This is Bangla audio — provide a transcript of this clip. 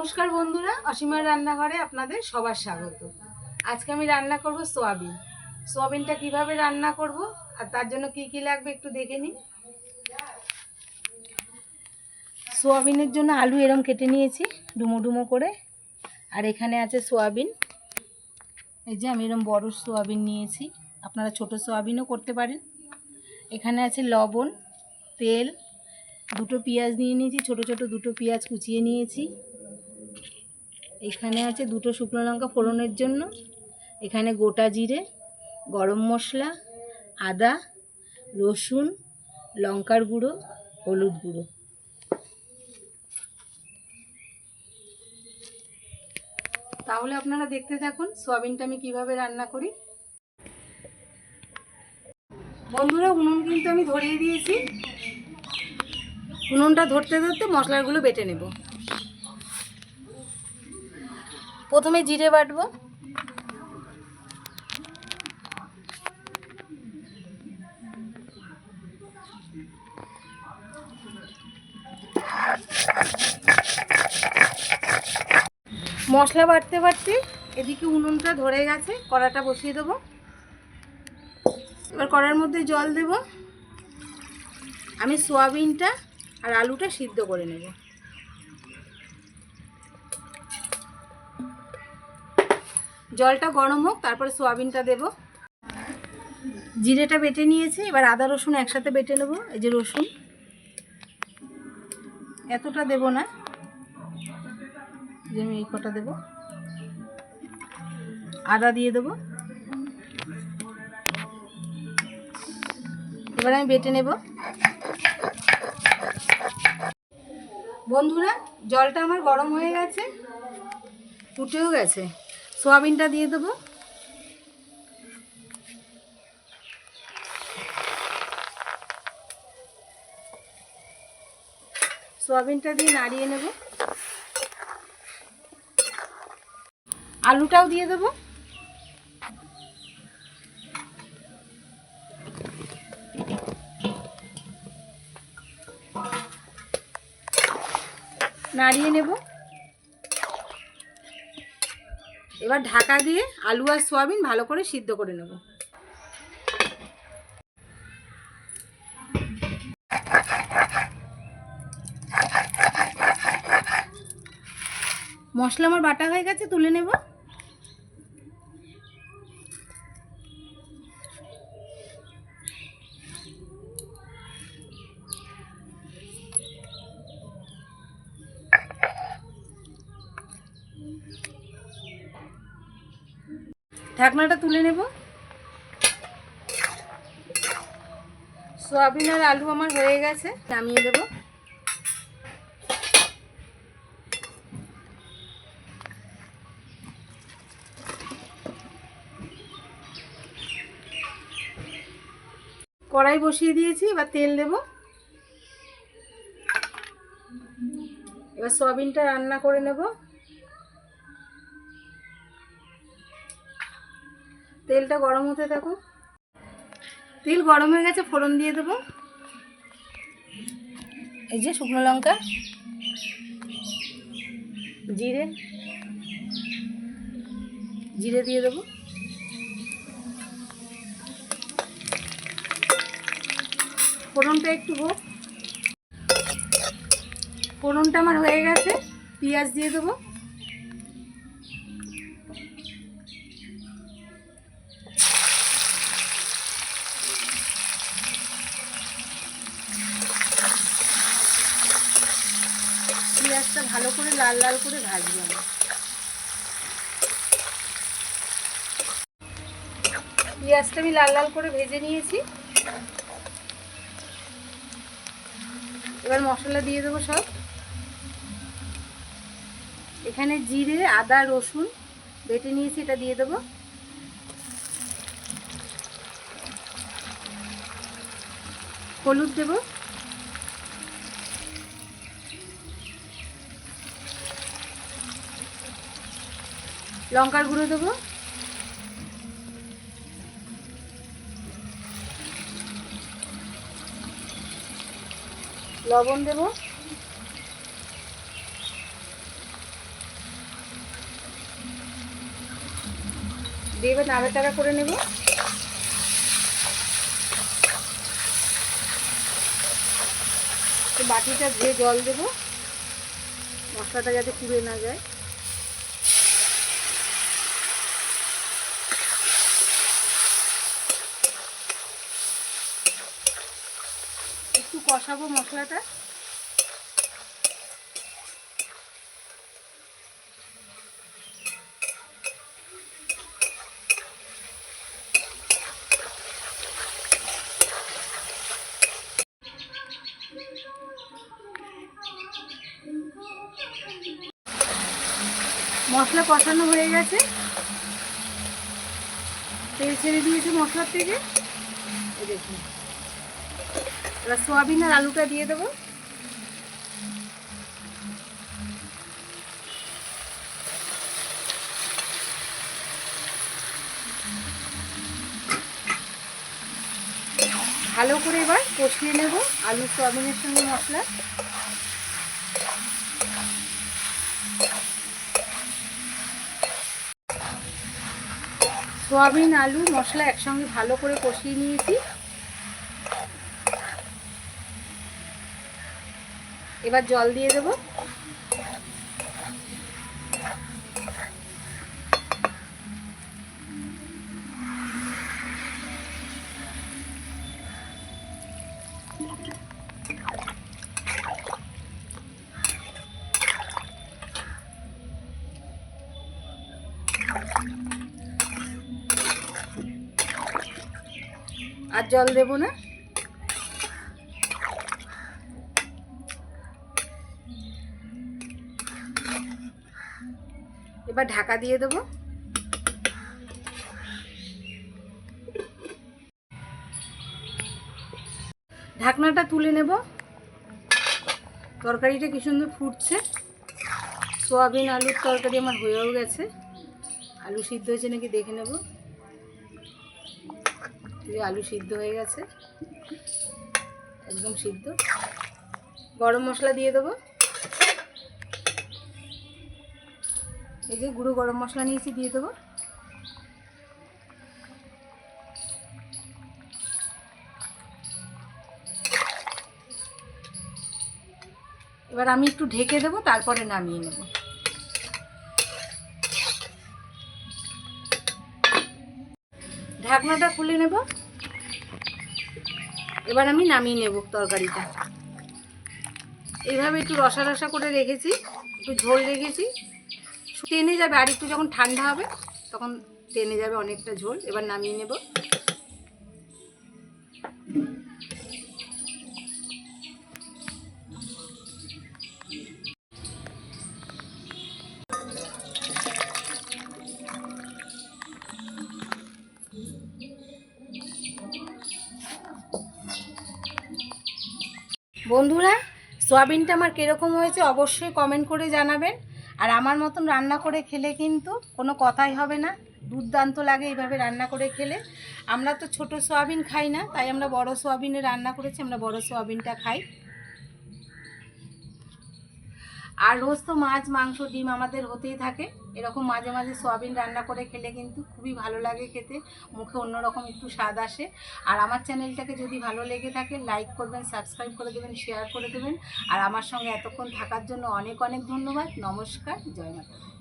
নমস্কার বন্ধুরা, অসীমার রান্নাঘরে আপনাদের সবার স্বাগত। আজকে আমি রান্না করব সোয়াবিন। সোয়াবিনটা কীভাবে রান্না করব আর তার জন্য কি কি লাগবে একটু দেখে নিন সোয়াবিনের জন্য আলু এরম কেটে নিয়েছি, ডুমো ডুমো করে। আর এখানে আছে সোয়াবিন। এই যে আমি এরম বড় সোয়াবিন নিয়েছি। আপনারা ছোট সোয়াবিনও করতে পারেন। এখানে আছে লবণ, তেল, দুটো পেঁয়াজ নিয়ে নিয়েছি, ছোট ছোট দুটো পেঁয়াজ কুচিয়ে নিয়েছি। এখানে আছে দুটো শুকনো লঙ্কা ফোড়নের জন্য। এখানে গোটা জিরে, গরম মশলা, আদা, রসুন, লঙ্কার গুঁড়ো, হলুদ গুঁড়ো। তাহলে আপনারা দেখতে থাকুন সোয়াবিনটা আমি কীভাবে রান্না করি। বন্ধুরা, উনুন কিন্তু আমি ধরিয়ে দিয়েছি। উনুনটা ধরতে ধরতে মশলাগুলো বেটে নেব। প্রথমে জিরে বাটবো। মশলা বাটতে বাটতে এদিকে উনুনটা ধরে গেছে, কড়াটা বসিয়ে দেবো। এবার কড়ার মধ্যে জল দেব। আমি সোয়াবিনটা আর আলুটা সিদ্ধ করে নেব। জলটা গরম হোক, তারপরে সোয়াবিনটা দেব। জিরেটা বেটে নিয়েছি, এবার আদা, রসুন একসাথে বেটে নেব, এই যে রসুন। এতটা দেব না যে আমি এই কটা দেবো। আদা দিয়ে দেবো। এবার আমি বেটে নেব। বন্ধুরা, জলটা আমার গরম হয়ে গেছে, ফুটেও গেছে। সোয়াবিনটা দিয়ে দেবো। সোয়াবিনটা দিয়ে নাড়িয়ে নেব। আলুটাও দিয়ে দেবো। নাড়িয়ে নেব। এবার ঢাকা দিয়ে আলু আর সোয়াবিন ভালো করে সিদ্ধ করে নেব। মশলা আমার বাটা হয়ে গেছে, তুলে নেব। ঢাকনাটা তুলে নেব। সোয়াবিন আর আলু আমার হয়ে গেছে, নামিয়ে দেব। কড়াই বসিয়ে দিয়েছি, এবার তেল দেব। এবার সোয়াবিনটা রান্না করে নেব। তেলটা গরম হতে থাকুক। তেল গরম হয়ে গেছে, ফোড়ন দিয়ে দেবো। এই যে শুকনো লঙ্কা, জিরে জিরে দিয়ে দেবো। ফোড়নটা একটু হোক। ফোড়নটা আমার হয়ে গেছে, পেঁয়াজ দিয়ে দেবো পেঁয়াজটা ভালো করে লাল লাল করে ভাজবো আমি। পেঁয়াজটা আমি লাল লাল করে ভেজে নিয়েছি। এবার মশলা দিয়ে দেবো সব। এখানে জিরে, আদা, রসুন বেটে নিয়েছি, এটা দিয়ে দেবো। হলুদ দেবো। লঙ্কার গুঁড়ো দেবো? লবণ দেব? দিয়ে এবার নাড়াচাড়া করে নেব। বাটিটা ধুয়ে জল দেব। মশলাটা যাতে পুড়ে না যায়। কষাবো মশলাটা। মশলা কষানো হয়ে গেছে। তেল ছেড়ে দিয়েছে মশলার থেকে। দেখুন। এবার সোয়াবিন আর আলুটা দিয়ে দেবো। ভালো করে এবার কষিয়ে নেব আলু সোয়াবিনের সঙ্গে মশলা। সোয়াবিন, আলু, মশলা একসঙ্গে ভালো করে কষিয়ে নিয়েছি। এবার জল দিয়ে দেব। আর জল দেব না? এবার ঢাকা দিয়ে দেব। ঢাকনাটা তুলে নেব। তরকারিটা কি সুন্দর ফুটছে। সোয়াবিন, আলুর তরকারি আমার হয়েও গেছে। আলু সিদ্ধ হয়েছে নাকি দেখে নেব। আলু সিদ্ধ হয়ে গেছে। একদম সিদ্ধ। গরম মশলা দিয়ে দেবো। এই যে গুঁড়ো গরম মশলা নিয়েছি, দিয়ে দেবো। এবার আমি একটু ঢেকে দেবো, তারপরে নামিয়ে নেব। ঢাকনাটা খুলে নেব। এবার আমি নামিয়ে নেব তরকারিটা। এইভাবে একটু রসা রসা করে রেখেছি, একটু ঝোল রেখেছি। টেনে যাবে, আর একটু যখন ঠান্ডা হবে, তখন টেনে যাবে অনেকটা ঝোল। এবার নামিয়ে নেব। বন্ধুরা, সোয়াবিনটা আমার কীরকম হয়েছে অবশ্যই কমেন্ট করে জানাবেন। আর আমার মতন রান্না করে খেলে কিন্তু কোনো কথাই হবে না। দুর্দান্ত লাগে এইভাবে রান্না করে খেলে। আমরা তো ছোট সোয়াবিন খাই না, তাই আমরা বড় সোয়াবিনে রান্না করেছি, আমরা বড় সোয়াবিনটা খাই। আর রোজ তো মাছ, মাংস, ডিম আমাদের হতেই থাকে। এরকম মাঝে মাঝে সোয়াবিন রান্না করে খেলে কিন্তু খুবই ভালো লাগে খেতে। মুখে অন্যরকম একটু স্বাদ আসে। আর আমার চ্যানেলটাকে যদি ভালো লেগে থাকে লাইক করবেন সাবস্ক্রাইব করে দেবেন শেয়ার করে দেবেন। আর আমার সঙ্গে এতক্ষণ থাকার জন্য অনেক অনেক ধন্যবাদ। নমস্কার, জয় মাতা।